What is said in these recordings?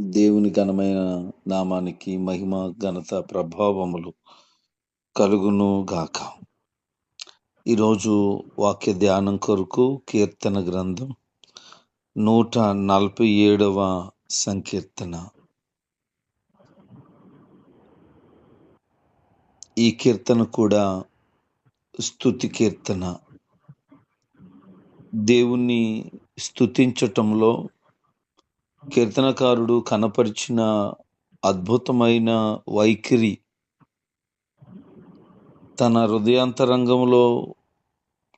దేవుని ఘనమైన నామానికి మహిమ ఘనత ప్రభావములు కలుగును గాక. ఈరోజు వాక్య ధ్యానం కొరకు కీర్తన గ్రంథం నూట నలభై ఏడవ సంకీర్తన. ఈ కీర్తన కూడా స్థుతి కీర్తన. దేవుణ్ణి స్తుతించటంలో కీర్తనకారుడు కనపరిచిన అద్భుతమైన వైఖరి తన హృదయాంతరంగంలో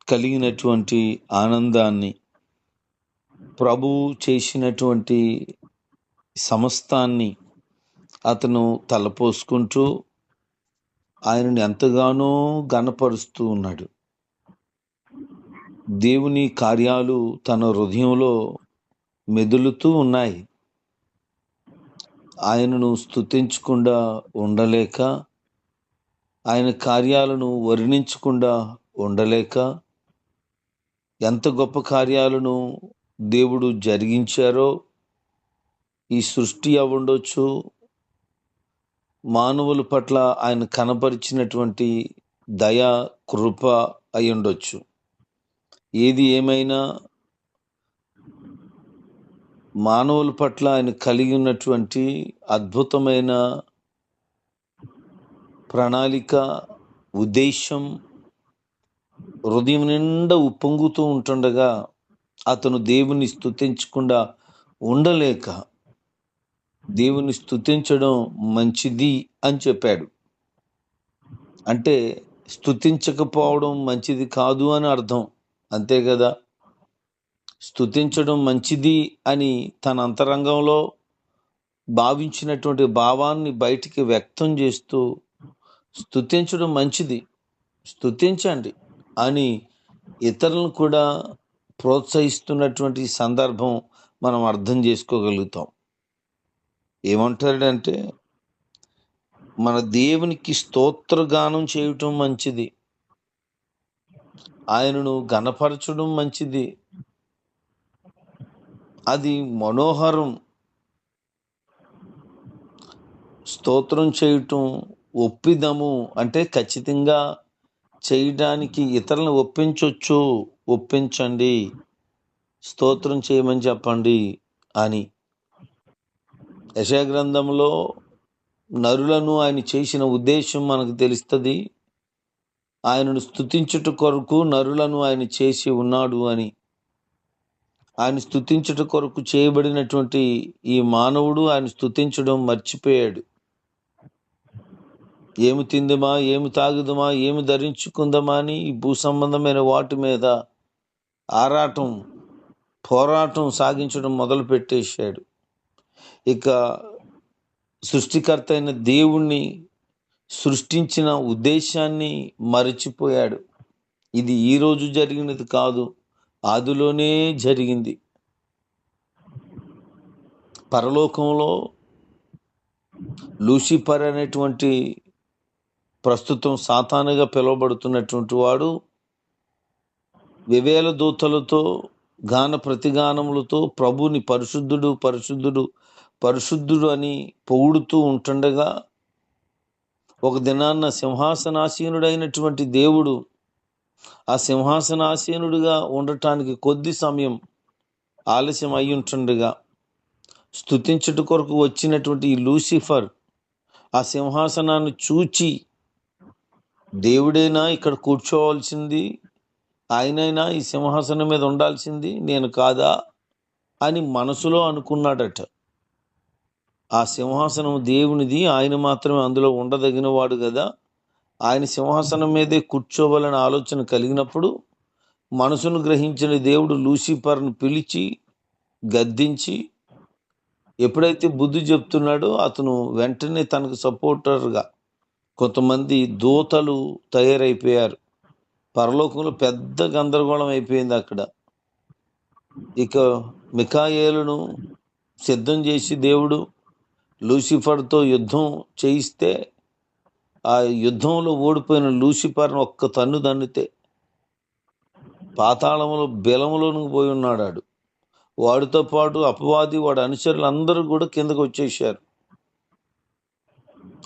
కలిగినటువంటి ఆనందాన్ని ప్రభువు చేసినటువంటి సమస్తాన్ని అతను తలపోసుకుంటూ ఆయనని ఎంతగానో గనపరుస్తూ ఉన్నాడు. దేవుని కార్యాలు తన హృదయంలో మెదులుతూ ఉన్నాయి. ఆయనను స్తుతించకుండా ఉండలేక ఆయన కార్యాలను వర్ణించకుండా ఉండలేక ఎంత గొప్ప కార్యాలను దేవుడు జరిగించారో ఈ సృష్టి అవ్వండొచ్చు. మానవుల పట్ల ఆయన కనపరిచినటువంటి దయ కృప అయి ఉండొచ్చు ఏది ఏమైనా మానవుల పట్ల ఆయన కలిగి ఉన్నటువంటి అద్భుతమైన ప్రణాళిక ఉద్దేశం హృదయం నిండా ఉప్పొంగుతూ ఉంటుండగా అతను దేవుని స్తుతించకుండా ఉండలేక దేవుని స్థుతించడం మంచిది అని చెప్పాడు. అంటే స్థుతించకపోవడం మంచిది కాదు అని అర్థం. అంతే కదా? స్థుతించడం మంచిది అని తన అంతరంగంలో భావించినటువంటి భావాన్ని బయటికి వ్యక్తం చేస్తూ స్థుతించడం మంచిది స్తుతించండి అని ఇతరులను కూడా ప్రోత్సహిస్తున్నటువంటి సందర్భం మనం అర్థం చేసుకోగలుగుతాం. ఏమంటాడంటే మన దేవునికి స్తోత్రగానం చేయటం మంచిది. ఆయనను గణపరచడం మంచిది. అది మనోహరం. స్తోత్రం చేయటం ఒప్పిదము అంటే ఖచ్చితంగా చేయడానికి ఇతరులను ఒప్పించవచ్చు ఒప్పించండి. స్తోత్రం చేయమని చెప్పండి అని. యశాగ్రంథంలో నరులను ఆయన చేసిన ఉద్దేశం మనకు తెలుస్తుంది. ఆయనను స్థుతించుట కొరకు నరులను ఆయన చేసి ఉన్నాడు అని. ఆయన స్తుతించుట కొరకు చేయబడినటువంటి ఈ మానవుడు ఆయన స్థుతించడం మర్చిపోయాడు. ఏమి తిందమా? ఏమి తాగుదమా? ఏమి ధరించుకుందామా అని ఈ భూ సంబంధమైన వాటి మీద ఆరాటం పోరాటం సాగించడం మొదలు పెట్టేశాడు. ఇక సృష్టికర్త అయిన దేవుణ్ణి సృష్టించిన ఉద్దేశాన్ని మరచిపోయాడు. ఇది ఈ రోజు జరిగినది కాదు. ఆదిలోనే జరిగింది. పరలోకంలో లూసిఫర్ అనేటువంటి ప్రస్తుతం సాతానుగా పిలువబడుతున్నటువంటి వాడు వివేల దూతలతో గాన ప్రతిగానములతో ప్రభుని పరిశుద్ధుడు పరిశుద్ధుడు పరిశుద్ధుడు అని పొగుడుతూ ఉంటుండగా ఒక దినాన్న సింహాసనాసీనుడైనటువంటి దేవుడు ఆ సింహాసనాసీనుడిగా ఉండటానికి కొద్ది సమయం ఆలస్యం అయి ఉంటుండగా స్తుతించుట కొరకు వచ్చినటువంటి ఈ లూసిఫర్ ఆ సింహాసనాన్ని చూచి దేవుడైనా ఇక్కడ కూర్చోవాల్సింది ఆయనైనా ఈ సింహాసనం మీద ఉండాల్సింది నేను కాదా? అని మనసులో అనుకున్నాడట. ఆ సింహాసనం దేవునిది ఆయన మాత్రమే అందులో ఉండదగిన వాడు కదా ఆయన సింహాసనం మీదే కూర్చోవాలని ఆలోచన కలిగినప్పుడు మనసును గ్రహించిన దేవుడు లూసిఫర్ను పిలిచి గద్దించి ఎప్పుడైతే బుద్ధి చెప్తున్నాడో అతను వెంటనే తనకు సపోర్టర్గా కొంతమంది దూతలు తయారైపోయారు. పరలోకంలో పెద్ద గందరగోళం అయిపోయింది అక్కడ. ఇక మికాయేలును సిద్ధం చేసి దేవుడు లూసిఫర్తో యుద్ధం చేయిస్తే ఆ యుద్ధంలో ఓడిపోయిన లూసిఫర్ను ఒక్క తన్ను తన్నితే పాతాళములో బెలములోనికి పోయి ఉన్నాడు వాడితో పాటు అపవాది వాడి అనుచరులు అందరూ కూడా కిందకు వచ్చేసారు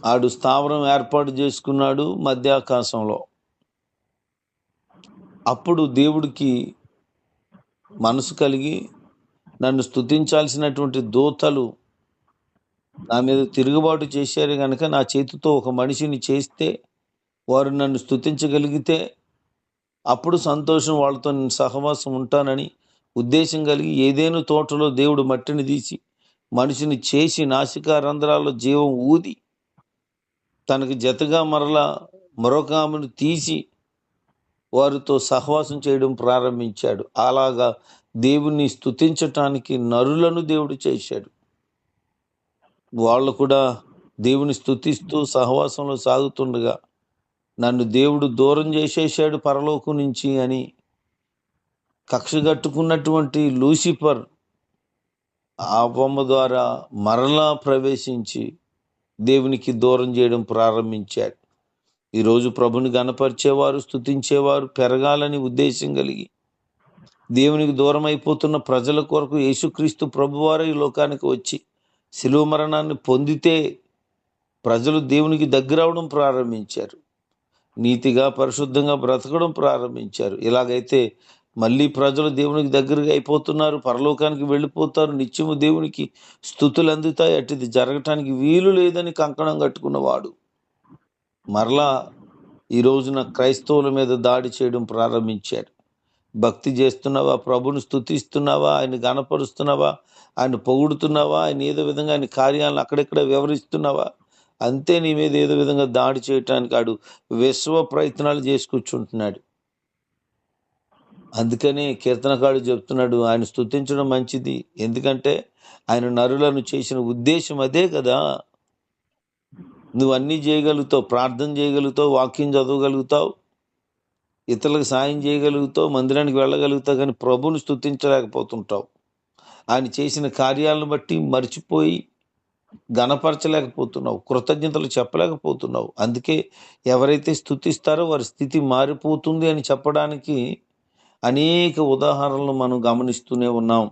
ఆడు స్థావరం ఏర్పాటు చేసుకున్నాడు మధ్యాకాశంలో. అప్పుడు దేవుడికి మనసు కలిగి నన్ను స్తుతించాల్సినటువంటి దూతలు నా మీద తిరుగుబాటు చేశారు కనుక నా చేతితో ఒక మనిషిని చేస్తే వారు నన్ను స్తుతించగలిగితే అప్పుడు సంతోషం వాళ్ళతో నేను సహవాసం ఉంటానని ఉద్దేశం కలిగి ఏదేను తోటలో దేవుడు మట్టిని తీసి మనిషిని చేసి నాసికా రంధ్రాల్లో జీవం ఊది తనకు జతగా మరలా మరొక ఆమెను తీసి వారితో సహవాసం చేయడం ప్రారంభించాడు. అలాగా దేవుణ్ణి స్తుతించటానికి నరులను దేవుడు చేశాడు. వాళ్ళు కూడా దేవుని స్థుతిస్తూ సహవాసంలో సాగుతుండగా నన్ను దేవుడు దూరం చేసేసాడు పరలోకం నుంచి అని కక్షగట్టుకున్నటువంటి లూసిఫర్ ఆ బొమ్మ ద్వారా మరలా ప్రవేశించి దేవునికి దూరం చేయడం ప్రారంభించాడు. ఈరోజు ప్రభుని గనపరిచేవారు స్తుతించేవారు పెరగాలని ఉద్దేశం కలిగి దేవునికి దూరం అయిపోతున్న ప్రజల కొరకు యేసుక్రీస్తు ప్రభువారు ఈ లోకానికి వచ్చి శిలువ మరణాన్ని పొందితే ప్రజలు దేవునికి దగ్గరవడం ప్రారంభించారు. నీతిగా పరిశుద్ధంగా బ్రతకడం ప్రారంభించారు. ఇలాగైతే మళ్ళీ ప్రజలు దేవునికి దగ్గరగా అయిపోతున్నారు పరలోకానికి వెళ్ళిపోతారు నిత్యము దేవునికి స్థుతులు అందుతాయి. అటుది జరగటానికి వీలు లేదని కంకణం కట్టుకున్నవాడు. మరలా ఈ రోజున క్రైస్తవుల మీద దాడి చేయడం ప్రారంభించాడు. భక్తి చేస్తున్నావా? ప్రభుని స్థుతిస్తున్నావా ఆయన గణపరుస్తున్నావా ఆయన పొగుడుతున్నావా? ఆయన ఏదో విధంగా ఆయన కార్యాలను అక్కడెక్కడ వివరిస్తున్నావా? అంతే నీ మీద ఏదో విధంగా దాడి చేయటానికి ఆడు విశ్వ ప్రయత్నాలు చేసుకూర్చుంటున్నాడు అందుకనే కీర్తనకాడు చెప్తున్నాడు ఆయన స్తుతించడం మంచిది. ఎందుకంటే ఆయన నరులను చేసిన ఉద్దేశం అదే కదా. నువ్వు అన్నీ చేయగలుగుతావు ప్రార్థన చేయగలుగుతావు వాక్యం చదవగలుగుతావు ఇతరులకు సాయం చేయగలుగుతావు మందిరానికి వెళ్ళగలుగుతావు కానీ ప్రభుని స్థుతించలేకపోతుంటావు ఆయన చేసిన కార్యాలను బట్టి మర్చిపోయి గణపరచలేకపోతున్నావు కృతజ్ఞతలు చెప్పలేకపోతున్నావు. అందుకే ఎవరైతే స్థుతిస్తారో వారి స్థితి మారిపోతుంది అని చెప్పడానికి అనేక ఉదాహరణలు మనం గమనిస్తూనే ఉన్నాం.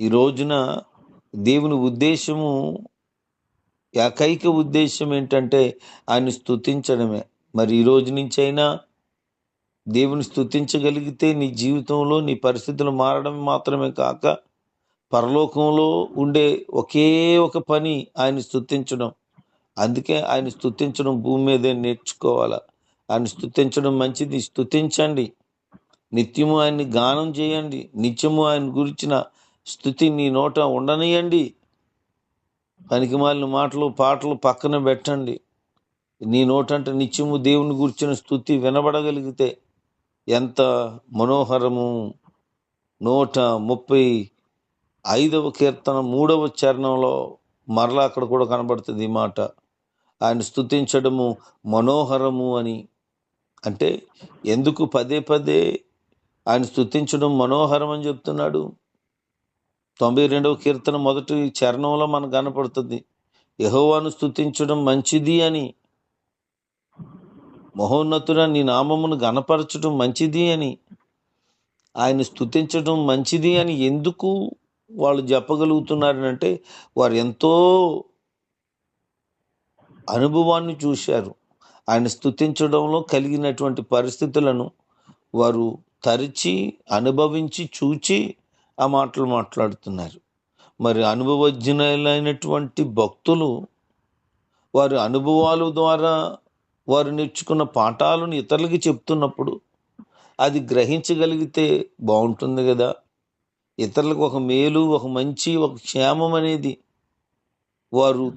ఈ రోజున దేవుని ఉద్దేశము ఏకైక ఉద్దేశం ఏంటంటే ఆయన స్థుతించడమే మరి ఈ రోజు నుంచి అయినా దేవుని స్థుతించగలిగితే నీ జీవితంలో నీ పరిస్థితులు మారడం మాత్రమే కాక పరలోకంలో ఉండే ఒకే ఒక పని ఆయన స్థుతించడం అందుకే ఆయన స్థుతించడం భూమి మీదే నేర్చుకోవాలా. ఆయన స్థుతించడం మంచిది. స్థుతించండి నిత్యము ఆయన్ని గానం చేయండి. నిత్యము ఆయన గురించిన స్థుతి నీ నోట ఉండనియండి. పనికిమాలిన మాటలు పాటలు పక్కన పెట్టండి. నీ నోటంటే నిత్యము దేవుని గురించిన స్థుతి వినబడగలిగితే ఎంత మనోహరము. నూట ముప్పై ఐదవ కీర్తన మూడవ చరణంలో మరలా అక్కడ కూడా కనబడుతుంది ఈ మాట. ఆయన స్థుతించడము మనోహరము అని. అంటే ఎందుకు పదే పదే ఆయన స్థుతించడం మనోహరం అని చెప్తున్నాడు? తొంభై రెండవ కీర్తన మొదటి చరణంలో మనకు కనపడుతుంది. యహోవాను స్థుతించడం మంచిది అని. మహోన్నతుడ నీ నామమును గనపరచడం మంచిది అని. ఆయన స్థుతించడం మంచిది అని ఎందుకు వాళ్ళు చెప్పగలుగుతున్నారంటే వారు ఎంతో అనుభవాన్ని చూశారు. ఆయన స్థుతించడంలో కలిగినటువంటి పరిస్థితులను వారు తరిచి అనుభవించి చూచి ఆ మాటలు మాట్లాడుతున్నారు. మరి అనుభవజ్ఞులైనటువంటి భక్తులు వారి అనుభవాల ద్వారా వారు నేర్చుకున్న పాఠాలను ఇతరులకి చెప్తున్నప్పుడు అది గ్రహించగలిగితే బాగుంటుంది కదా ఇతరులకు ఒక మేలు ఒక మంచి ఒక క్షేమం అనేది వారు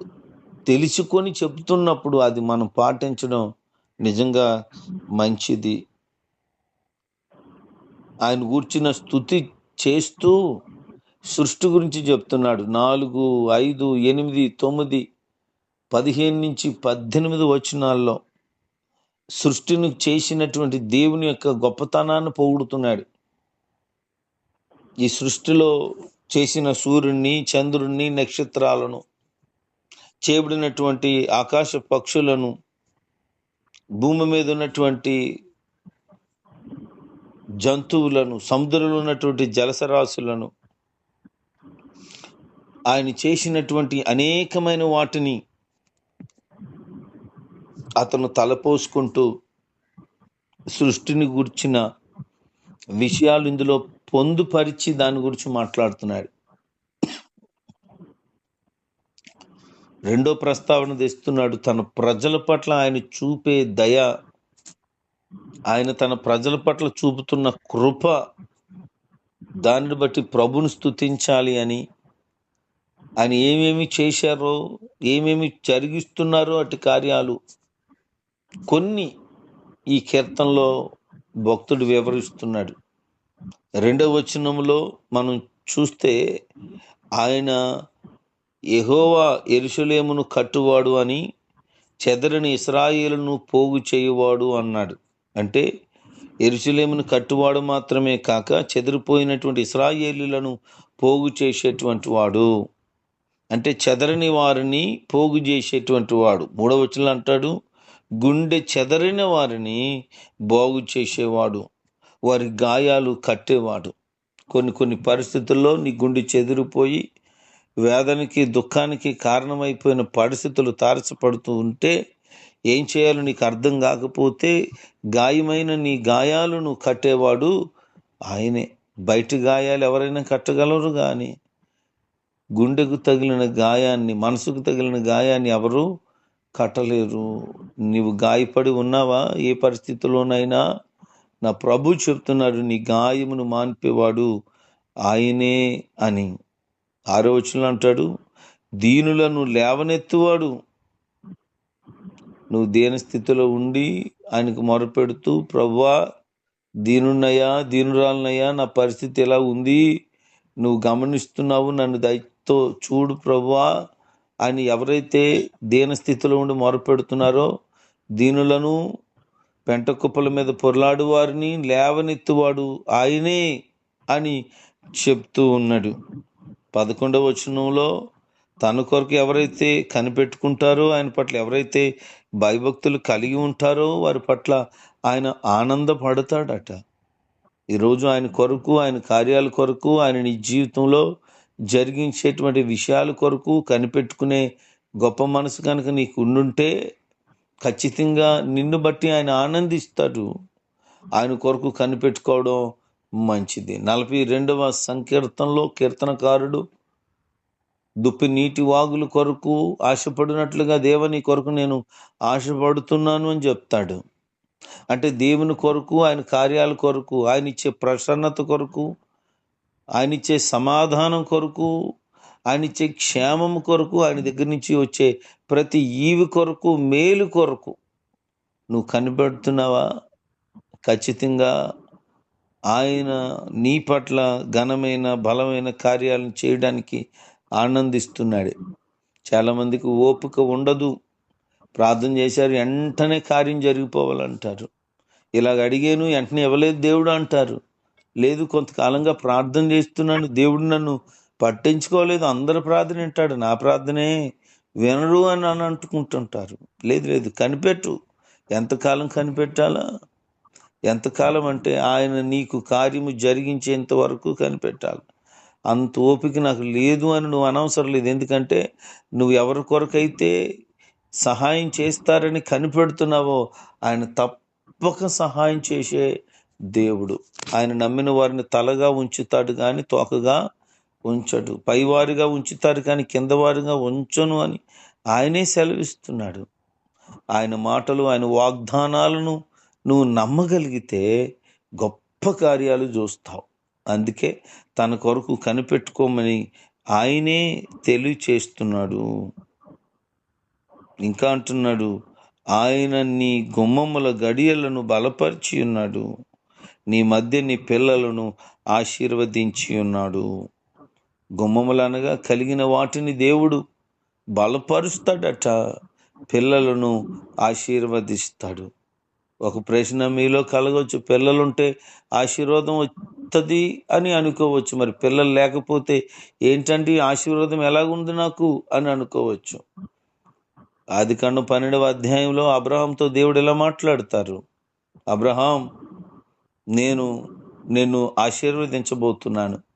తెలుసుకొని చెప్తున్నప్పుడు అది మనం పాటించడం నిజంగా మంచిది. ఆయన కూర్చిన స్థుతి చేస్తూ సృష్టి గురించి చెప్తున్నాడు. నాలుగు ఐదు ఎనిమిది తొమ్మిది పదిహేను నుంచి పద్దెనిమిది వచనాల్లో సృష్టిని చేసినటువంటి దేవుని యొక్క గొప్పతనాన్ని పొగుడుతున్నాడు. ఈ సృష్టిలో చేసిన సూర్యుడిని చంద్రుడిని నక్షత్రాలను చేయబడినటువంటి ఆకాశ పక్షులను భూమి మీద ఉన్నటువంటి జంతువులను సముద్రంలో ఉన్నటువంటి జలసరాశులను ఆయన చేసినటువంటి అనేకమైన వాటిని అతను తలపోసుకుంటూ సృష్టిని గుర్చిన విషయాలు ఇందులో పొందుపరిచి దాని గురించి మాట్లాడుతున్నాడు. రెండో ప్రస్తావన తెస్తున్నాడు తన ప్రజల పట్ల ఆయన చూపే దయ ఆయన తన ప్రజల పట్ల చూపుతున్న కృప దానిని బట్టి ప్రభుని స్తుతించాలి అని ఆయన ఏమేమి చేశారో ఏమేమి జరిగిస్తున్నారో అటు కార్యాలు. కొన్ని ఈ కీర్తనలో భక్తుడు వివరిస్తున్నాడు. రెండవ వచనంలో మనం చూస్తే ఆయన ఎహోవా ఎరుషలేమును కట్టువాడు అని చెదరని ఇస్రాయేలను పోగు చేయువాడు అన్నాడు. అంటే ఎరుసలేమును కట్టువాడు మాత్రమే కాక చెదిరిపోయినటువంటి ఇస్రాయేలీలను పోగు చేసేటువంటి వాడు. అంటే చెదరని వారిని పోగు చేసేటువంటి వాడు. మూడవ అంటాడు గుండె చెదరిన వారిని బాగు చేసేవాడు. వారి గాయాలు కట్టేవాడు. కొన్ని కొన్ని పరిస్థితుల్లో నీ గుండె చెదిరిపోయి వేదనకి దుఃఖానికి కారణమైపోయిన పరిస్థితులు తారసపడుతూ ఉంటే ఏం చేయాలో నీకు అర్థం కాకపోతే గాయమైన నీ గాయాలను కట్టేవాడు ఆయనే. బయట గాయాలు ఎవరైనా కట్టగలరు కానీ గుండెకు తగిలిన గాయాన్ని మనసుకు తగిలిన గాయాన్ని ఎవరు కట్టలేరు. నీవు గాయపడి ఉన్నావా? ఏ పరిస్థితిలోనైనా నా ప్రభు చెప్తున్నాడు నీ గాయమును మాన్పేవాడు ఆయనే అని. ఆరో వచనంలో అంటాడు దీనులను లేవనెత్తువాడు. నువ్వు దేని స్థితిలో ఉండి ఆయనకు మొరపెడుతూ ప్రవ్వా దీనున్నయ్యా దీనురాలనయ్యా నా పరిస్థితి ఎలా ఉంది? నువ్వు గమనిస్తున్నావు నన్ను దయతో చూడు ప్రవ్వా అని ఎవరైతే దీన స్థితిలో ఉండి మొరపెడుతున్నారో దీనులను పెంట కుప్పల మీద పొరలాడు వారిని లేవనెత్తువాడు ఆయనే అని చెప్తూ ఉన్నాడు. పదకొండవ వచనంలో తన కొరకు ఎవరైతే కనిపెట్టుకుంటారో ఆయన పట్ల ఎవరైతే భయభక్తులు కలిగి ఉంటారో వారి పట్ల ఆయన ఆనందపడతాడట. ఈరోజు ఆయన కొరకు ఆయన కార్యాల కొరకు ఆయన నీ జీవితంలో జరిగించేటువంటి విషయాల కొరకు కనిపెట్టుకునే గొప్ప మనసు కనుక నీకు ఉండుంటే ఖచ్చితంగా నిన్ను బట్టి ఆయన ఆనందిస్తాడు. ఆయన కొరకు కనిపెట్టుకోవడం మంచిది. నలభై రెండవ సంకీర్తనలో కీర్తనకారుడు దుప్పి నీటి వాగుల కొరకు ఆశపడినట్లుగా దేవుని కొరకు నేను ఆశపడుతున్నాను అని చెప్తాడు. అంటే దేవుని కొరకు ఆయన కార్యాల కొరకు ఆయన ఇచ్చే ప్రసన్నత కొరకు ఆయన ఇచ్చే సమాధానం కొరకు ఆయన ఇచ్చే క్షేమం కొరకు ఆయన దగ్గర నుంచి వచ్చే ప్రతి ఈవి కొరకు మేలు కొరకు నువ్వు కనిపెడుతున్నావా? ఖచ్చితంగా ఆయన నీ పట్ల ఘనమైన బలమైన కార్యాలను చేయడానికి ఆనందిస్తున్నాడు. చాలామందికి ఓపిక ఉండదు. ప్రార్థన చేశారు వెంటనే కార్యం జరిగిపోవాలంటారు. ఇలాగ అడిగాను వెంటనే ఇవ్వలేదు దేవుడు అంటారు. లేదు కొంతకాలంగా ప్రార్థన చేస్తున్నాను దేవుడు నన్ను పట్టించుకోలేదు అందరు ప్రార్థన వింటాడు. నా ప్రార్థనే వినరు అని అని అంటుకుంటుంటారు. లేదు లేదు కనిపెట్టు. ఎంతకాలం కనిపెట్టాలా? ఎంతకాలం అంటే ఆయన నీకు కార్యము జరిగించేంత వరకు కనిపెట్టాలి. అంత ఓపిక నాకు లేదు అని నువ్వు అనవసరం లేదు. ఎందుకంటే నువ్వు ఎవరి కొరకైతే సహాయం చేస్తారని కనిపెడుతున్నావో ఆయన తప్పక సహాయం చేసే దేవుడు. ఆయన నమ్మిన వారిని తలగా ఉంచుతాడు కానీ తోకగా ఉంచడు. పైవారిగా ఉంచుతారు కానీ కింద వారిగా ఉంచను అని ఆయనే సెలవిస్తున్నాడు. ఆయన మాటలు ఆయన వాగ్దానాలను నువ్వు నమ్మగలిగితే గొప్ప కార్యాలు చూస్తావు. అందుకే తన కొరకు కనిపెట్టుకోమని ఆయనే తెలియచేస్తున్నాడు. ఇంకా అంటున్నాడు ఆయన నీ గుమ్మముల గడియలను బలపరిచి ఉన్నాడు నీ మధ్య నీ పిల్లలను ఆశీర్వదించి ఉన్నాడు గుమ్మములు అనగా కలిగిన వాటిని దేవుడు బలపరుస్తాడట. పిల్లలను ఆశీర్వదిస్తాడు. ఒక ప్రశ్న మీలో కలగవచ్చు పిల్లలుంటే ఆశీర్వాదం వస్తుంది అని అనుకోవచ్చు. మరి పిల్లలు లేకపోతే ఏంటంటే ఆశీర్వాదం ఎలాగుంది నాకు? అని అనుకోవచ్చు. ఆది కాండం పన్నెండవ అధ్యాయంలో అబ్రహాంతో దేవుడు ఎలా మాట్లాడతారు. అబ్రహాం నేను నిన్ను ఆశీర్వదించబోతున్నాను.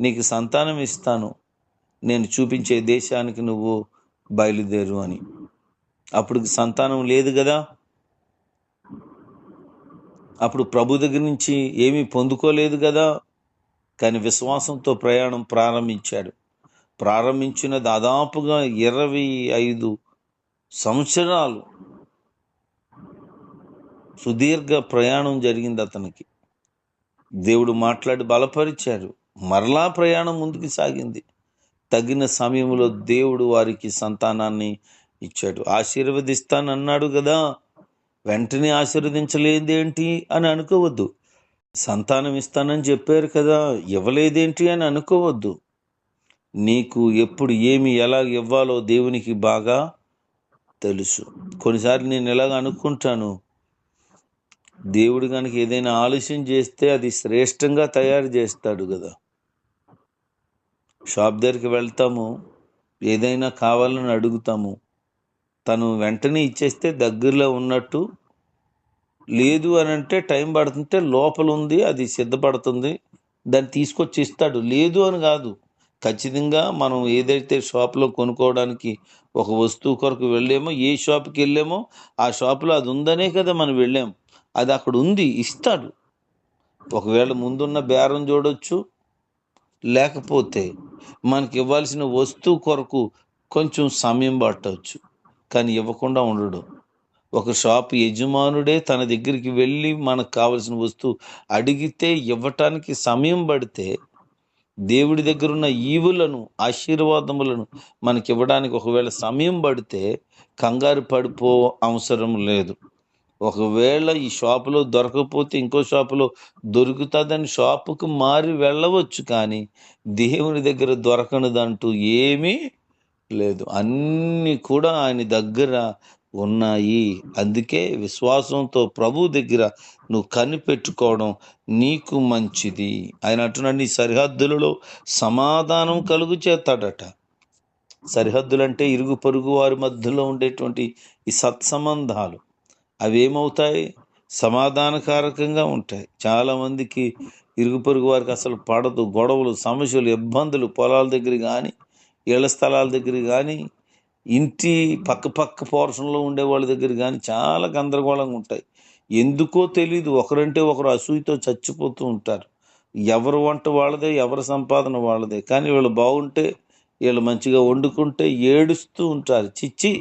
నీకు సంతానం ఇస్తాను. నేను చూపించే దేశానికి నువ్వు బయలుదేరు అని. అప్పుడు సంతానం లేదు కదా? అప్పుడు ప్రభు దగ్గర నుంచి ఏమీ పొందుకోలేదు కదా? కానీ విశ్వాసంతో ప్రయాణం ప్రారంభించాడు. ప్రారంభించిన దాదాపుగా ఇరవై ఐదు సంవత్సరాలు సుదీర్ఘ ప్రయాణం జరిగింది అతనికి. దేవుడు మాట్లాడి బలపరిచారు. మరలా ప్రయాణం ముందుకు సాగింది. తగిన సమయంలో దేవుడు వారికి సంతానాన్ని ఇచ్చాడు. ఆశీర్వదిస్తానన్నాడు కదా. వెంటనే ఆశీర్వదించలేదేంటి అని అనుకోవద్దు. సంతానం ఇస్తానని చెప్పారు కదా. ఇవ్వలేదేంటి అని అనుకోవద్దు. నీకు ఎప్పుడు ఏమి ఎలా ఇవ్వాలో దేవునికి బాగా తెలుసు. కొన్నిసార్లు నేను ఎలాగ అనుకుంటాను. దేవుడు కనుక ఏదైనా ఆలస్యం చేస్తే అది శ్రేష్టంగా తయారు చేస్తాడు కదా. షాప్ దగ్గరికి వెళ్తాము. ఏదైనా కావాలని అడుగుతాము. తను వెంటనే ఇచ్చేస్తే దగ్గరలో ఉన్నట్టు. లేదు అని అంటే టైం పడుతుంటే లోపల ఉంది అది సిద్ధపడుతుంది. దాన్ని తీసుకొచ్చి ఇస్తాడు. లేదు అని కాదు. ఖచ్చితంగా మనం ఏదైతే షాప్లో కొనుక్కోవడానికి ఒక వస్తువు కొరకు వెళ్ళామో ఏ షాప్కి వెళ్ళామో ఆ షాప్లో అది ఉందనే కదా మనం వెళ్ళాం. అది అక్కడ ఉంది ఇస్తాడు. ఒకవేళ ముందున్న బేరం చూడొచ్చు. లేకపోతే మనకి ఇవ్వాల్సిన వస్తువు కొరకు కొంచెం సమయం పట్టవచ్చు కానీ ఇవ్వకుండా ఉండడు. ఒక షాప్ యజమానుడే తన దగ్గరికి వెళ్ళి మనకు కావలసిన వస్తువు అడిగితే ఇవ్వటానికి సమయం పడితే దేవుడి దగ్గర ఉన్న ఈవులను ఆశీర్వాదములను మనకి ఇవ్వడానికి ఒకవేళ సమయం పడితే కంగారు పడిపో అవసరం లేదు. ఒకవేళ ఈ షాపులో దొరకకపోతే ఇంకో షాపులో దొరుకుతుందని షాపుకు మారి వెళ్ళవచ్చు కానీ దేవుని దగ్గర దొరకనిదంటూ ఏమీ లేదు. అన్నీ కూడా ఆయన దగ్గర ఉన్నాయి. అందుకే విశ్వాసంతో ప్రభు దగ్గర నువ్వు కనిపెట్టుకోవడం నీకు మంచిది. ఆయన అంటున్నాడు నీ సరిహద్దులలో సమాధానం కలుగు చేస్తాడట. సరిహద్దులంటే ఇరుగు పొరుగు వారి మధ్యలో ఉండేటువంటి ఈ సత్సంబంధాలు. అవేమవుతాయి? సమాధానకారకంగా ఉంటాయి. చాలామందికి ఇరుగు పొరుగు వారికి అసలు పడదు గొడవలు సమస్యలు ఇబ్బందులు పొలాల దగ్గర కానీ ఇళ్ళ స్థలాల దగ్గర కానీ ఇంటి పక్క పక్క పోర్షన్లో ఉండే వాళ్ళ దగ్గర కానీ చాలా గందరగోళంగా ఉంటాయి. ఎందుకో తెలియదు ఒకరంటే ఒకరు అసూయతో చచ్చిపోతూ ఉంటారు. ఎవరు వంట వాళ్ళదే ఎవరి సంపాదన వాళ్ళదే. కానీ వీళ్ళు బాగుంటే వీళ్ళు మంచిగా వండుకుంటే ఏడుస్తూ ఉంటారు. చిచ్చి!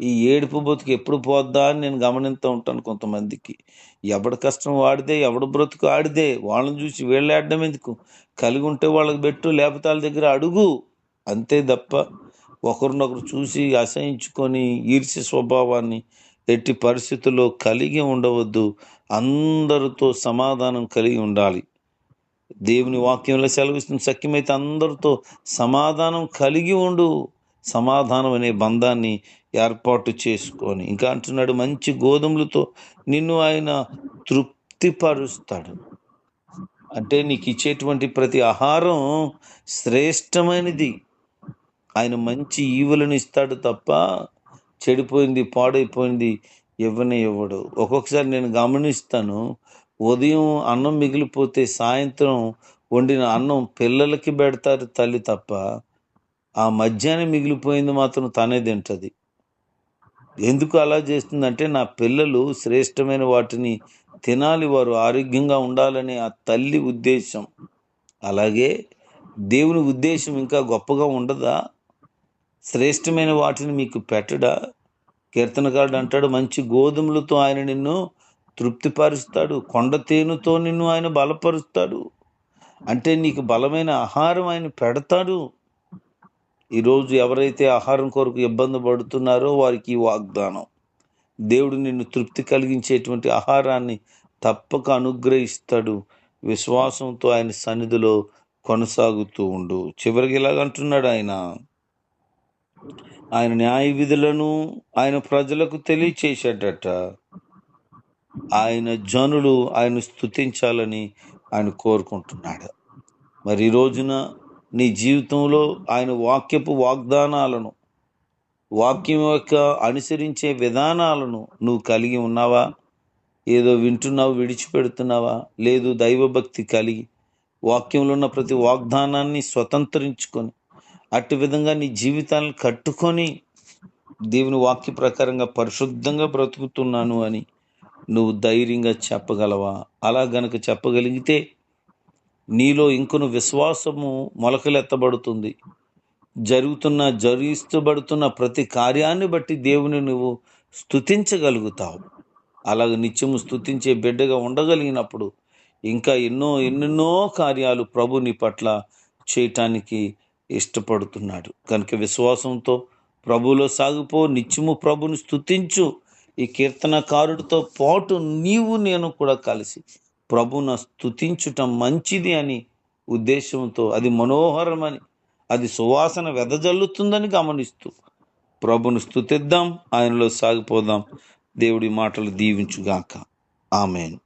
ఈ ఏడుపు బతుకు ఎప్పుడు పోద్దా అని నేను గమనిస్తూ ఉంటాను కొంతమందికి. ఎవడు కష్టం వాడిదే ఎవడు బ్రతుకు ఆడిదే వాళ్ళని చూసి వీళ్ళేడడం ఎందుకు? కలిగి ఉంటే వాళ్ళకి పెట్టు లేకపోతే వాళ్ళ దగ్గర అడుగు. అంతే తప్ప ఒకరినొకరు చూసి అసహించుకొని ఈర్ష్య స్వభావాన్ని ఎట్టి పరిస్థితుల్లో కలిగి ఉండవద్దు. అందరితో సమాధానం కలిగి ఉండాలి. దేవుని వాక్యంలో సెలవిస్తుంది. సఖ్యమైతే అందరితో సమాధానం కలిగి ఉండు. సమాధానం అనే బంధాన్ని ఏర్పాటు చేసుకొని. ఇంకా అంటున్నాడు మంచి గోధుమలతో నిన్ను ఆయన తృప్తిపరుస్తాడు. అంటే నీకు ఇచ్చేటువంటి ప్రతి ఆహారం శ్రేష్టమైనది. ఆయన మంచి ఈవులను ఇస్తాడు తప్ప చెడిపోయింది పాడైపోయింది ఇవ్వనే ఇవ్వడు. ఒక్కొక్కసారి నేను గమనిస్తాను ఉదయం అన్నం మిగిలిపోతే సాయంత్రం వండిన అన్నం పిల్లలకి పెడతారు తల్లి తప్ప ఆ మధ్యాహ్నం మిగిలిపోయింది మాత్రం తనే తింటది. ఎందుకు అలా చేస్తుందంటే నా పిల్లలు శ్రేష్టమైన వాటిని తినాలి వారు ఆరోగ్యంగా ఉండాలనే ఆ తల్లి ఉద్దేశం. అలాగే దేవుని ఉద్దేశం ఇంకా గొప్పగా ఉండదా? శ్రేష్టమైన వాటిని మీకు పెట్టడా? కీర్తనకారుడు అంటాడు మంచి గోధుమలతో ఆయన నిన్ను తృప్తిపరుస్తాడు కొండ తేనెతో నిన్ను ఆయన బలపరుస్తాడు. అంటే నీకు బలమైన ఆహారం ఆయన పెడతాడు. ఈరోజు ఎవరైతే ఆహారం కొరకు ఇబ్బంది పడుతున్నారో వారికి ఈ వాగ్దానం. దేవుడు నిన్ను తృప్తి కలిగించేటువంటి ఆహారాన్ని తప్పక అనుగ్రహిస్తాడు. విశ్వాసంతో ఆయన సన్నిధిలో కొనసాగుతూ ఉండు. చివరికి ఇలాగంటున్నాడు ఆయన. ఆయన న్యాయ విధులను ఆయన ప్రజలకు తెలియచేశాడట ఆయన జనులు ఆయన స్తుతించాలని ఆయన కోరుకుంటున్నాడు. మరి ఈ రోజున నీ జీవితంలో ఆయన వాక్యపు వాగ్దానాలను వాక్యం యొక్క అనుసరించే విధానాలను నువ్వు కలిగి ఉన్నావా? ఏదో వింటున్నావు విడిచిపెడుతున్నావా? లేదు దైవభక్తి కలిగి వాక్యంలో ఉన్న ప్రతి వాగ్దానాన్ని స్వతంత్రించుకొని అట్టి విధంగా నీ జీవితాలను కట్టుకొని దేవుని వాక్య ప్రకారంగా పరిశుద్ధంగా బ్రతుకుతున్నాను అని నువ్వు ధైర్యంగా చెప్పగలవా? అలా గనక చెప్పగలిగితే నీలో ఇంకొను విశ్వాసము మొలకలెత్తబడుతుంది జరుగుతున్న జరిగిస్తబడుతున్న ప్రతి కార్యాన్ని బట్టి దేవుని నువ్వు స్థుతించగలుగుతావు అలాగ నిత్యము స్థుతించే బిడ్డగా ఉండగలిగినప్పుడు ఇంకా ఎన్నో ఎన్నెన్నో కార్యాలు ప్రభు నీ పట్ల చేయటానికి ఇష్టపడుతున్నాడు. కనుక విశ్వాసంతో ప్రభులో సాగిపో నిత్యము ప్రభుని స్థుతించు ఈ కీర్తనకారుడితో పాటు నీవు నేను కూడా కలిసి ప్రభున స్థుతించటం మంచిది అని ఉద్దేశంతో అది మనోహరమని అది సువాసన వెదజల్లుతుందని గమనిస్తూ ప్రభును స్థుతిద్దాం ఆయనలో సాగిపోదాం. దేవుడి మాటలు దీవించుగాక. ఆమెను.